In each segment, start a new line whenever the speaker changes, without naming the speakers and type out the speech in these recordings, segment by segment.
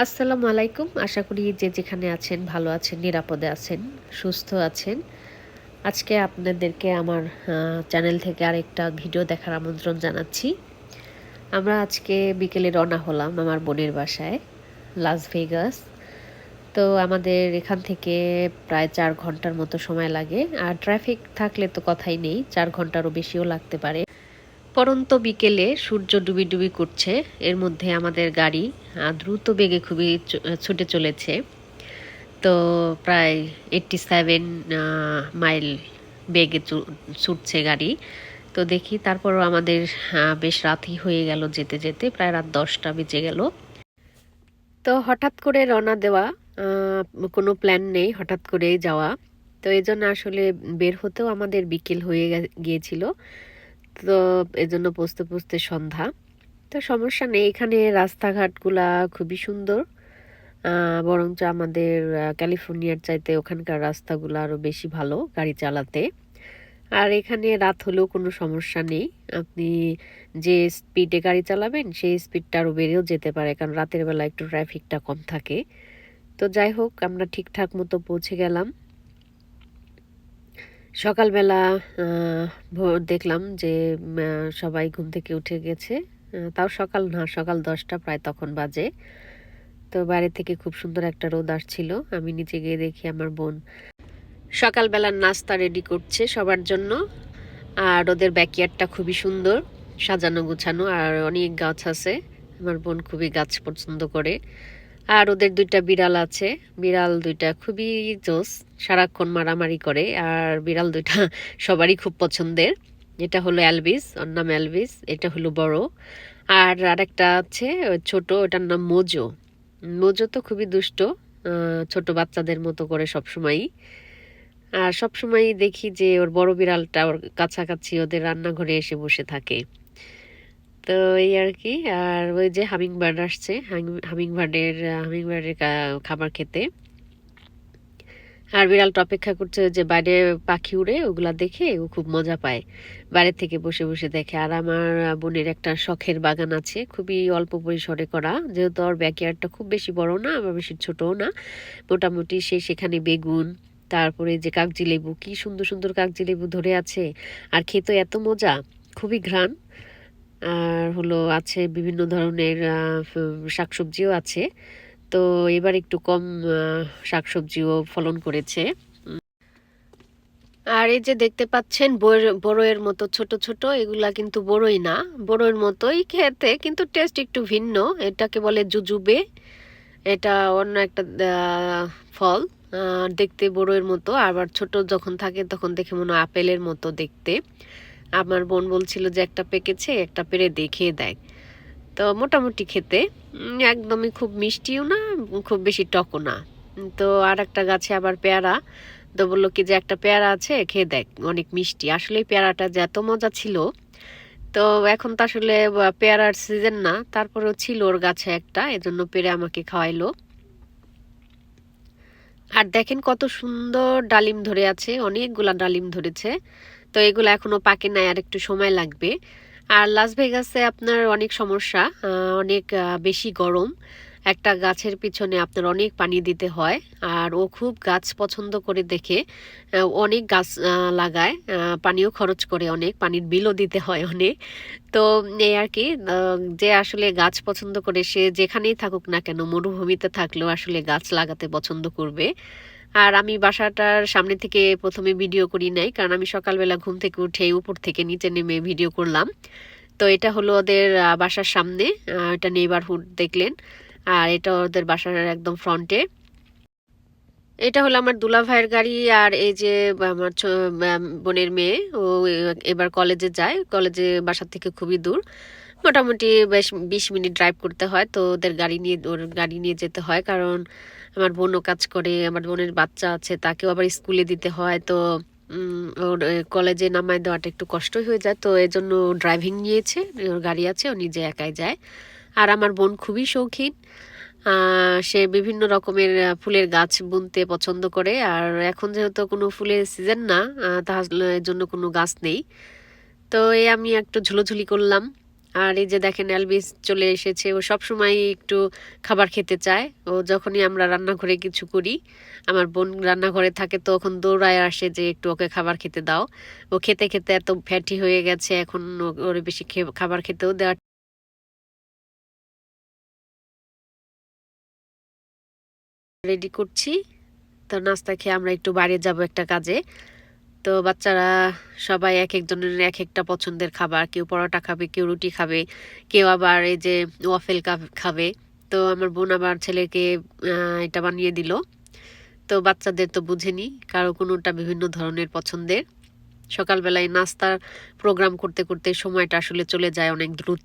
আসসালামু আলাইকুম। আশা করি যে যেখানে আছেন, ভালো আছেন, নিরাপদে আছেন, সুস্থ আছেন। আজকে আপনাদেরকে আমার চ্যানেল থেকে আরেকটা ভিডিও দেখার আমন্ত্রণ জানাচ্ছি। আমরা আজকে বিকেলে রওনা হলাম আমার বোনের বাসায় লাস ভেগাস তো আমাদের এখান থেকে প্রায় চার ঘণ্টার মতো সময় লাগে। আর ট্রাফিক থাকলে তো কথাই নেই, চার ঘন্টারও বেশিও লাগতে পারে। পরন্ত বিকেলে সূর্য ডুবি ডুবি করছে। এর মধ্যে আমাদের গাড়ি দ্রুত বেগে খুবই ছুটে চলেছে। তো প্রায় এইট্টি সেভেন মাইল বেগে ছুটছে গাড়ি। তো দেখি তারপরও আমাদের বেশ রাতই হয়ে গেল যেতে যেতে, প্রায় রাত দশটা বেজে গেল। তো হঠাৎ করে রওনা দেওয়া কোনো প্ল্যান নেই হঠাৎ করেই যাওয়া। তো এই জন্য আসলে বের হতেও আমাদের বিকেল হয়ে গিয়েছিল। তো এজন্য পুষতে পুষতে সন্ধ্যা। তো সমস্যা নেই, এখানে রাস্তাঘাটগুলা খুবই সুন্দর। বরঞ্চ আমাদের ক্যালিফোর্নিয়ার চাইতে ওখানকার রাস্তাগুলো আরও বেশি ভালো গাড়ি চালাতে। আর এখানে রাত হলেও কোনো সমস্যা নেই। আপনি যে স্পিডে গাড়ি চালাবেন, সেই স্পিডটা আরও বেড়েও যেতে পারে, কারণ রাতের বেলা একটু ট্রাফিকটা কম থাকে। তো যাই হোক, আমরা ঠিকঠাক মতো পৌঁছে গেলাম। সকালবেলা ভোর দেখলাম যে সবাই ঘুম থেকে উঠে গেছে। তাও সকাল না, সকাল দশটা প্রায় তখন বাজে। তো বাইরে থেকে খুব সুন্দর একটা রোদ আসছিল। আমি নিচে গিয়ে দেখি আমার বোন সকালবেলার নাস্তা রেডি করছে সবার জন্য। আর ওদের ব্যাকয়ার্ডটা খুবই সুন্দর সাজানো গুছানো আর অনেক গাছ আছে। আমার বোন খুবই গাছ পছন্দ করে। আর ওদের দুইটা বিড়াল আছে। বিড়াল দুইটা খুবই জোস, সারাক্ষণ মারামারি করে, আর বিড়াল দুইটা সবারই খুব পছন্দের। এটা হলো অ্যালবিস ওর নাম অ্যালবিস এটা হলো বড়। আর আরেকটা আছে ছোট, ওটার নাম মোজো। মোজো তো খুবই দুষ্ট ছোট বাচ্চাদের মতো করে সবসময়ই। আর সবসময় দেখি যে ওর বড় বিড়ালটা ওর কাছাকাছি ওদের রান্নাঘরে এসে বসে থাকে। তো এই আর কি, আর ওই যে হামিং বার্ড আসছে হামিং বার্ডের হামিং বার্ডের খাবার খেতে। আর বিড়ালটা অপেক্ষা করছে যে বাইরে পাখি উড়ে, ওগুলা দেখে ও খুব মজা পায়। বাইরে থেকে বসে বসে দেখে। আর আমার বোনের একটা শখের বাগান আছে, খুবই অল্প পরিসরে করা। যেহেতু ওর ব্যাকয়ার্ডটা খুব বেশি বড় না, আবার বেশি ছোটও না, মোটামুটি সে সেখানে বেগুন, তারপরে যে কাগজি লেবু, কি সুন্দর সুন্দর কাগজি লেবু ধরে আছে। আর খেতে এত মজা, খুবই ঘ্রাণ। আর হলো আছে বিভিন্ন ধরনের শাকসবজিও আছে। তো এবার একটু কম শাকসবজিও ফলন করেছে। আর এই যে দেখতে পাচ্ছেন, বড়- বড়ইয়ের মতো, ছোট ছোট, এগুলা কিন্তু বড়ই না। বড়ইয়ের মতোই খেতে, কিন্তু টেস্ট একটু ভিন্ন। এটাকে বলে জুজুবে। এটা অন্য একটা ফল। দেখতে বড়ইয়ের মতো, আবার ছোট যখন থাকে তখন দেখে মনে হয় আপেলের মতো দেখতে। আমার বোন বলছিল যে একটা পেকেছে, একটা পেরে দেখিয়ে দেয়। তো মোটামুটি খেতে একদমই খুব মিষ্টিও না, খুব বেশি টকও না। তো আর একটা গাছে আবার পেয়ারা, তো বলল কি যে একটা পেয়ারা আছে, খেয়ে দেখ, অনেক মিষ্টি। আসলে পেয়ারাটা যে এত মজা ছিল, তো এখন তো আসলে পেয়ারার সিজন না, তারপরেও ছিল ওর গাছে একটা, এজন্য পেরে আমাকে খাওয়াইলো। আর দেখেন কত সুন্দর ডালিম ধরে আছে, অনেকগুলা ডালিম ধরেছে। তো এগুলো এখনও পাকে নাই, আর একটু সময় লাগবে। আর লাস ভেগাসে আপনার অনেক সমস্যা অনেক বেশি গরম। একটা গাছের পিছনে আপনার অনেক পানি দিতে হয়, আর ও খুব গাছ পছন্দ করে দেখে অনেক গাছ লাগায় পানিও খরচ করে অনেক, পানির বিলও দিতে হয় অনেক। তো এই আর কি যে আসলে গাছ পছন্দ করে সে যেখানেই থাকুক না কেন, মরুভূমিতে থাকলেও আসলে গাছ লাগাতে পছন্দ করবে। আর আমি বাসাটার সামনে থেকে প্রথমে ভিডিও করি নাই, কারণ আমি সকালবেলা ঘুম থেকে উঠে উপর থেকে নিচে নেমে ভিডিও করলাম। তো এটা হলো ওদের বাসার সামনে এটা নেইবারহুড দেখলেন। আর এটা ওদের বাসার একদম ফ্রন্টে এটা হলো আমার দুলা ভাইয়ের গাড়ি আর এই যে আমার বোনের মেয়ে। ও এবার কলেজে যায়। কলেজে বাসার থেকে খুবই দূর। মোটামুটি বেশ বিশ মিনিট ড্রাইভ করতে হয়, তো ওদের গাড়ি নিয়ে, ওর গাড়ি নিয়ে যেতে হয়। কারণ আমার বোনও কাজ করে, আমার বোনের বাচ্চা আছে, তাকেও আবার স্কুলে দিতে হয়। তো ওর কলেজে নামায় দেওয়াটা একটু কষ্টই হয়ে যায়। তো এজন্য ড্রাইভিং নিয়েছে, ওর গাড়ি আছে, ও নিজে একাই যায়। আর আমার বোন খুবই শৌখিন। সে বিভিন্ন রকমের ফুলের গাছ বুনতে পছন্দ করে। আর এখন যেহেতু কোনো ফুলের সিজন না তাহলে জন্য কোনো গাছ নেই। তো এই আমি একটু ঝুলোঝুলি করলাম। আর এই যে দেখেন এলবিস চলে এসেছে। ও সব সময় একটু খাবার খেতে চায়। ও যখনই আমরা রান্নাঘরে কিছু করি, আমার বোন রান্নাঘরে থাকে, তখন দৌড়ায় আসে যে একটু ওকে খাবার খেতে দাও। ও খেতে খেতে এত ফ্যাটি হয়ে গেছে, এখন ওর বেশি খাবার খেতেও দেওয়া রেডি করছি। তো নাস্তা খেয়ে আমরা একটু বাইরে যাব একটা কাজে। তো বাচ্চারা সবাই এক একজনের এক একটা পছন্দের খাবার। কেউ পরোটা খাবে, কেউ রুটি খাবে, কেউ আবার এই যে ওয়াফেল খাবে। তো আমার বোন আবার ছেলেকে এটা বানিয়ে দিল। তো বাচ্চাদের তো বুঝেনি, কারও কোনোটা বিভিন্ন ধরনের পছন্দের। সকালবেলায় নাস্তার প্রোগ্রাম করতে করতে সময়টা আসলে চলে যায় অনেক দ্রুত।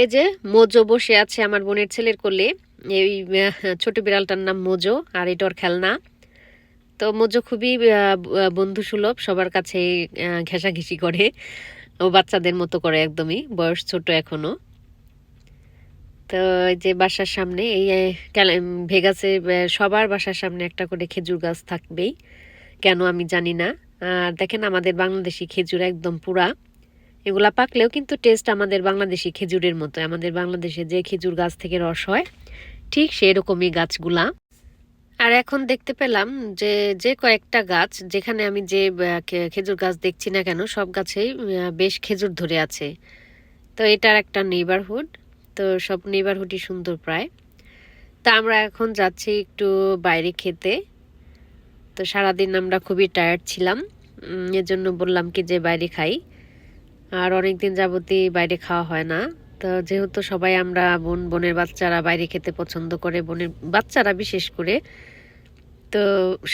এই যে মোজো বসে আছে আমার বোনের ছেলের কোলে। এই ছোট বিড়ালটার নাম মোজো, আর এটা ওর খেলনা। তো মোজো খুবই বন্ধু সুলভ সবার কাছে ঘেঁষাঘেঁষি করে। ও বাচ্চাদের মতো করে একদমই, বয়স ছোট এখনও। তো যে বাসার সামনে, এই ভেগাসে সবার বাসার সামনে একটা করে খেজুর গাছ থাকবেই। কেন আমি জানি না। আর দেখেন আমাদের বাংলাদেশি খেজুর একদম পুরা। এগুলা পাকলেও কিন্তু টেস্ট আমাদের বাংলাদেশি খেজুরের মতো। আমাদের বাংলাদেশে যে খেজুর গাছ থেকে রস হয় ঠিক সেরকমই গাছগুলা। আর এখন দেখতে পেলাম যে যে কয়েকটা গাছ যেখানে আমি যে খেজুর গাছ দেখছি না কেন সব গাছেই বেশ খেজুর ধরে আছে। তো এটার একটা নেইবারহুড তো সব নেইবারহুডই সুন্দর প্রায়। তা আমরা এখন যাচ্ছি একটু বাইরে খেতে। তো সারাদিন আমরা খুবই টায়ার্ড ছিলাম। উম, এজন্য বললাম কি যে বাইরে খাই। আর অনেক দিন যাবতই বাইরে খাওয়া হয় না। তো যেহেতু সবাই আমরা বোন, বোনের বাচ্চারা বাইরে খেতে পছন্দ করে, বোনের বাচ্চারা বিশেষ করে, তো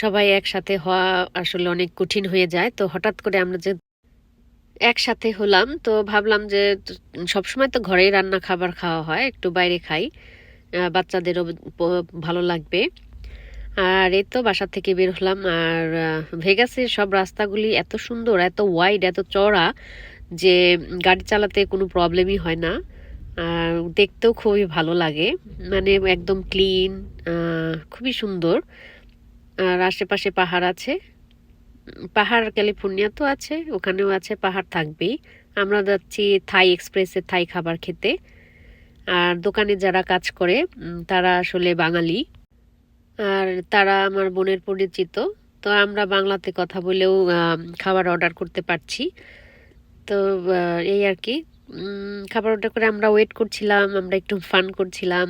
সবাই একসাথে হওয়া আসলে অনেক কঠিন হয়ে যায়। তো হঠাৎ করে আমরা যে একসাথে হলাম, তো ভাবলাম যে সবসময় তো ঘরেই রান্না খাবার খাওয়া হয়, একটু বাইরে খাই বাচ্চাদেরও ভালো লাগবে। আর এই তো বাসা থেকে বের হলাম, আর ভেগাসের সব রাস্তাগুলি এত সুন্দর, এত ওয়াইড এত চড়া যে গাড়ি চালাতে কোনো প্রবলেমই হয় না। আর দেখতেও খুবই ভালো লাগে। মানে একদম ক্লিন খুবই সুন্দর। আর আশেপাশে পাহাড় আছে। পাহাড় ক্যালিফোর্নিয়া তো আছে, ওখানেও আছে, পাহাড় থাকবেই। আমরা যাচ্ছি থাই এক্সপ্রেসে থাই খাবার খেতে। আর দোকানে যারা কাজ করে তারা আসলে বাঙালি। আর তারা আমার বোনের পরিচিত। তো আমরা বাংলাতে কথা বলেও খাবার অর্ডার করতে পারছি। তো এই আর কি। খাবার অর্ডার করে আমরা ওয়েট করছিলাম, আমরা একটু ফান করছিলাম।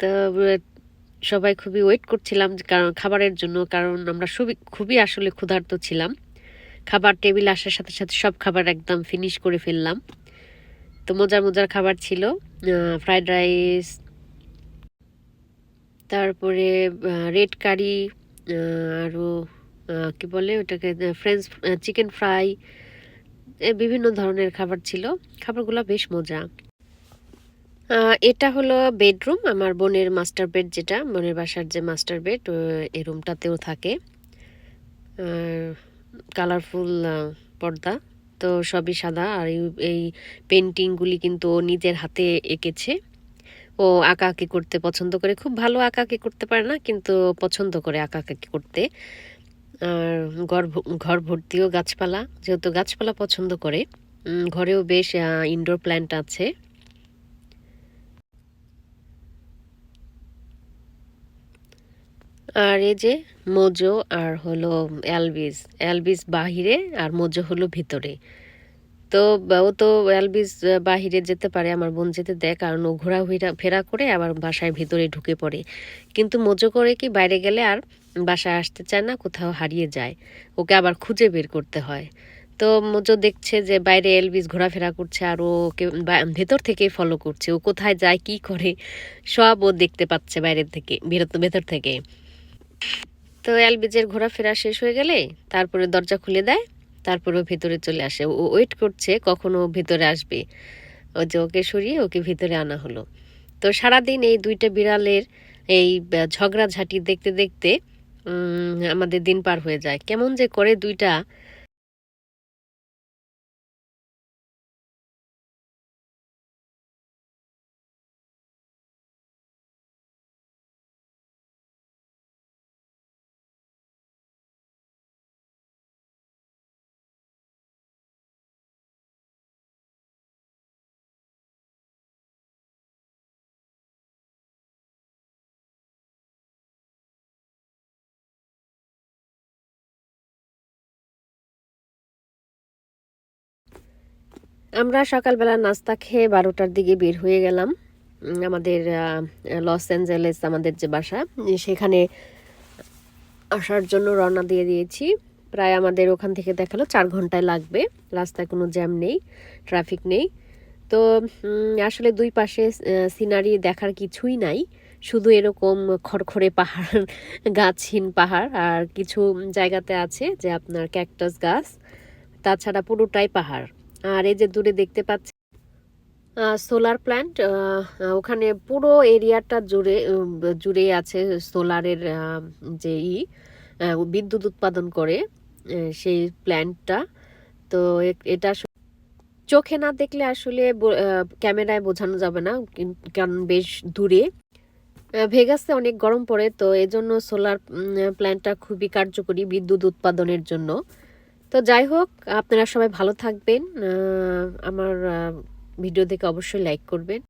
তো, সবাই খুবই ওয়েট করছিলাম কারণ, খাবারের জন্য, কারণ আমরা খুবই খুবই আসলে ক্ষুধার্ত ছিলাম। খাবার টেবিল আসার সাথে সাথে সব খাবার একদম ফিনিশ করে ফেললাম। তো মজার মজার খাবার ছিল ফ্রাইড রাইস তারপরে রেড কারি আরও কি বলে ওটাকে ফ্রেঞ্চ চিকেন ফ্রাই বিভিন্ন ধরনের খাবার ছিল। খাবারগুলো বেশ মজা। এটা হলো বেডরুম, আমার বোনের মাস্টার বেড যেটা, বোনের বাসার যে মাস্টার বেড এই রুমটাতেও থাকে। কালারফুল পর্দা, তো সবই সাদা। আর এই- পেন্টিংগুলি কিন্তু ও নিজের হাতে এঁকেছে। ও আঁকাআঁকি করতে পছন্দ করে। খুব ভালো আঁকাআঁকি করতে পারে না, কিন্তু পছন্দ করে আঁকাআঁকি করতে। ঘর ঘর ভর্তিও গাছপালা, যেহেতু গাছপালা পছন্দ করে। ঘরেও বেশ ইনডোর প্ল্যান্ট আছে। আর এই যে মোজো আর হলো অ্যালবিস অ্যালবিস বাহিরে আর মোজো হলো ভিতরে। তো ও তো আহ, বাহিরে যেতে পারে আমার বোন যেতে দেয় কারণ ও ঘোরাফেরা ফেরা করে আবার বাসায় ভিতরে ঢুকে পড়ে। কিন্তু মজো করে কি বাইরে গেলে আর বাসায় আসতে চায় না কোথাও হারিয়ে যায়। ওকে আবার খুঁজে বের করতে হয়। তো মজো দেখছে যে বাইরে এলবিস ঘোরাফেরা করছে আর ওকে ভেতর থেকে ফলো করছে। ও কোথায় যায় কি করে সব ও দেখতে পাচ্ছে বাইরের থেকে ভেতর থেকে। তো এলবিজের ঘোরাফেরা শেষ হয়ে গেলে তারপরে দরজা খুলে দেয় তারপরে ও ভেতরে চলে আসে। ও ওয়েট করছে কখনো ও ভেতরে আসবে। ও যে ওকে সরিয়ে ওকে ভিতরে আনা হলো। তো সারাদিন এই দুইটা বিড়ালের এই ঝগড়াঝাঁটি দেখতে দেখতে আমাদের দিন পার হয়ে যায়। কেমন যে করে দুইটা আমরা সকালবেলা নাস্তা খেয়ে বারোটার দিকে বের হয়ে গেলাম। আমাদের লস অ্যাঞ্জেলেস আমাদের যে বাসা সেখানে আসার জন্য রওনা দিয়ে দিয়েছি। প্রায় আমাদের ওখান থেকে দেখাল চার ঘন্টায় লাগবে, রাস্তায় কোনো জ্যাম নেই, ট্রাফিক নেই। তো আসলে দুই পাশে সিনারি দেখার কিছুই নাই, শুধু এরকম খড়খড়ে পাহাড়, গাছহীন পাহাড়, আর কিছু জায়গাতে আছে যে আপনার ক্যাকটাস গাছ, তাছাড়া পুরোটাই পাহাড়। আর এই যে দূরে দেখতে পাচ্ছি সোলার প্ল্যান্ট ওখানে পুরো এরিয়াটা জুড়ে জুড়েই আছে সোলারের যে ই বিদ্যুৎ উৎপাদন করে সেই প্ল্যান্টটা তো এটা চোখে না দেখলে আসলে ক্যামেরায় বোঝানো যাবে না কারণ বেশ দূরে। ভেগাসে অনেক গরম পড়ে, তো এজন্য সোলার প্ল্যান্টটা খুবই কার্যকরী বিদ্যুৎ উৎপাদনের জন্য। তো যাই হোক আপনারা সবাই ভালো থাকবেন। আমার ভিডিও দেখে অবশ্যই লাইক করবেন।